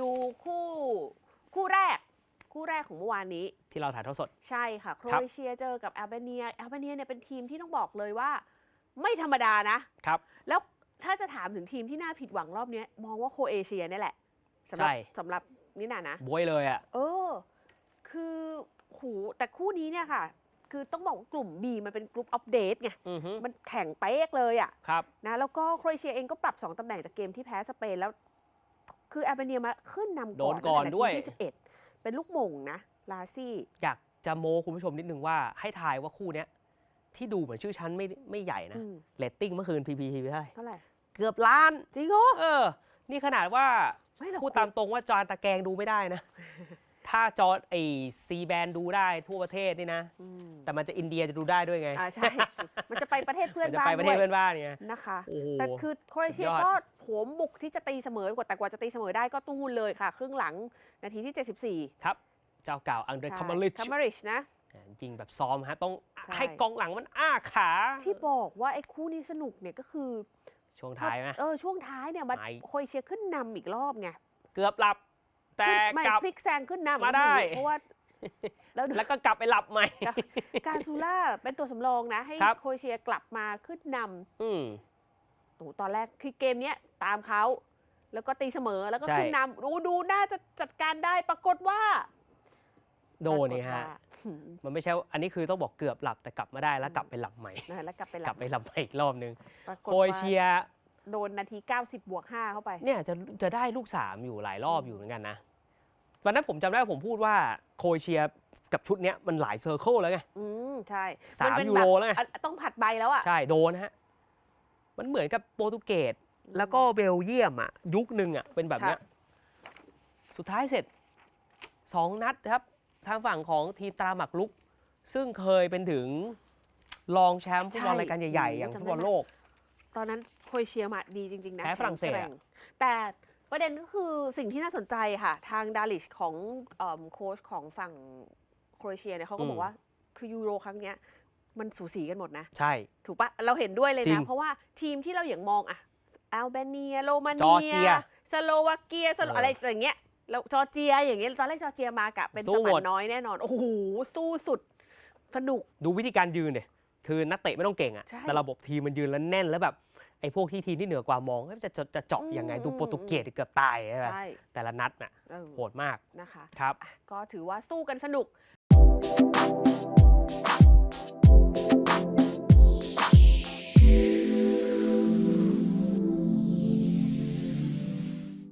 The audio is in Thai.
ดูคู่คู่แรก คู่แรกของเมื่อวานนี้ ที่เราถ่ายทอดสด ใช่ค่ะ โครครับเอเชียเจอกับแอลเบเนียแอลเบเนียเนี่ยเป็นทีมที่ต้องบอกเลยว่า ไม่ธรรมดานะครับ แล้วถ้าจะถามถึงทีมที่น่าผิดหวังรอบเนี้ยมองว่าโครเอเชียเนี่ยแหละสำหรับใช่ สำหรับนี่นานะ บวยเลยอะ เออ คือหูแต่คู่นี้เนี่ยค่ะ คือต้องบอกว่ากลุ่ม B มันเป็นกลุ่มอัปเดตไง อือฮึมันแข่งเป๊กเลยอะครับ นะ แล้วก็โครเอเชียเองก็ปรับ 2ตำแหน่งจากเกมที่แพ้สเปนแล้ว คือแอลเบเนียมาขึ้นนำโดก่อนนก่อนตั้งแต่ด้วยนาทีที่11เป็นลูกหม่งนะ ลาซี่ อยากจะโมคุณผู้ชมนิดนึงว่าให้ทายว่าคู่เนี้ยที่ดูเหมือนชื่อชั้นไม่ไม่ใหญ่นะอืม เรตติ้งเมื่อคืน PPT ไปได้เท่าไหร่ เกือบล้าน จริงเหรอเออ นี่ขนาดว่าไม่หรอกพูดตามตรงว่าจอตะแกรงดูไม่ได้นะ ถ้าจอไอซีแบนดูได้ทั่วประเทศนี่นะ อืมแต่มันจะอินเดียจะดูได้ด้วยไงอ่าใช่ มันจะไปประเทศเพื่อมันนจะบ้าไปนประเทด้ศวยเพื่อนบ้านไง นะคะ โอ้โหแต่คือโครเอเชียสุดยอด ก็โหมบุกที่จะตีเสมอกว่าแต่กว่าจะตีเสมอได้ก็ตู้เลยค่ะ ครึ่งหลังนาทีที่ 74ครับ เจ้าเก่าอังเดรใช่คัมเบริชคัมเบริชนะ จริงๆแบบซ้อมฮะ ต้องใช่ ให้กองหลังมันอ้าขา ที่บอกว่าไอ้คู่นี้สนุกเนี่ยก็คือช่วงท้ายไหม เออช่วงท้ายเนี่ยมันไม่ โครเอเชียขึ้นนำอีกรอบไง เกือบหลับ แต่ขึ้นไม่กลับ พลิกแซงขึ้นนำมาได้ เพราะว่าแล้วแล้วก็กลับไปหลับใหม่ กาซูล่าเป็นตัวสำรองนะ ให้ครับ โครเอเชียกลับมาขึ้นนอืมำโอ้โหตอนแรกคือเกมเนี้ยตามเขาแล้วก็ตีเสมอแล้วก็ใช่ ขึ้นนำดูดูน่าจะจัดการได้ปรากฏว่าโดนนี่ฮะ ปรากฏว่าหืมมันไม่ใช่อันนี้คือต้องบอกเกือบหลับแต่กลับมาได้แล้วกลับไปหลับใหม่ นะแล้วกลับไปหกลัลับบไปหลับใหม่อีกรอบนึงปรากฏโครเอเชียว่า โดนนาที 90 บวก 5 เข้าไป เนี่ยจะจะได้ลูกสามอยู่หลายรอบอยู่เหมือนกันนะวันนั้นผมจำได้ว่าผมพูดว่าโครเอเชียกับชุดเนี้ยมันหลายเซอร์เคิลแล้วไง อืม ใช่สามนเป็นยูแบโรบแล้วไง อะต้องผัดใบแล้วอะ ใช่โดนฮะ มันเหมือนกับโปรตุเกสแล้วก็เบลเยียมอะ ยุคหนึ่งอะ เป็นแบบเนี้ย สุดท้ายเสร็จสองนัดครับ ทางฝั่งของทีมตราหมักลุก ซึ่งเคยเป็นถึงรองแชมป์ฟุตบอลใช่รายการใหญ่ ๆ อย่างจำได้ฟุตบอลโลก ตอนนั้นโครเอเชียมาดีจริง ๆ นะแพ้ฝรั่งเศสแข็อะแกร่แต่ประเด็นก็คือสิ่งที่น่าสนใจค่ะ ทางดาลิชของเอิ่มโค้ชของฝั่งโครเอเชียเนี่ยเขาก็บอกว่าคือยูโรครั้งเนี้ยมันสูสีกันหมดนะ ใช่ ถูกปะเราเห็นด้วยเลยจรินะ งเพราะว่าทีมที่เราอย่างมองอะอัลเบเนีย โรมาจอร์เนีเจียยสโลวาเกียสโลเออออะไรอย่างเงี้ยแล้วจอร์เจียอย่างเงี้ยตอนแรกจอร์เจียมากะเป็นสู้สหมัมยดน้อยแน่นอน โอ้โห สู้สุด สนุก ดูวิธีการยืนเนี่ย คือนักเตะไม่ต้องเก่งอะใช่ แต่ระบบทีมมันยืนแล้วแน่นแล้วแบบไอ้พวกที่ทีมที่เหนือกว่ามองเอ้ยจะจะจะเจาะยังไงอืมดูโปรตุเกสเกือบตายใช่ไหมใช่แต่ละนัดน่ะเออโหดมากนะคะครับอะก็ถือว่าสู้กันสนุก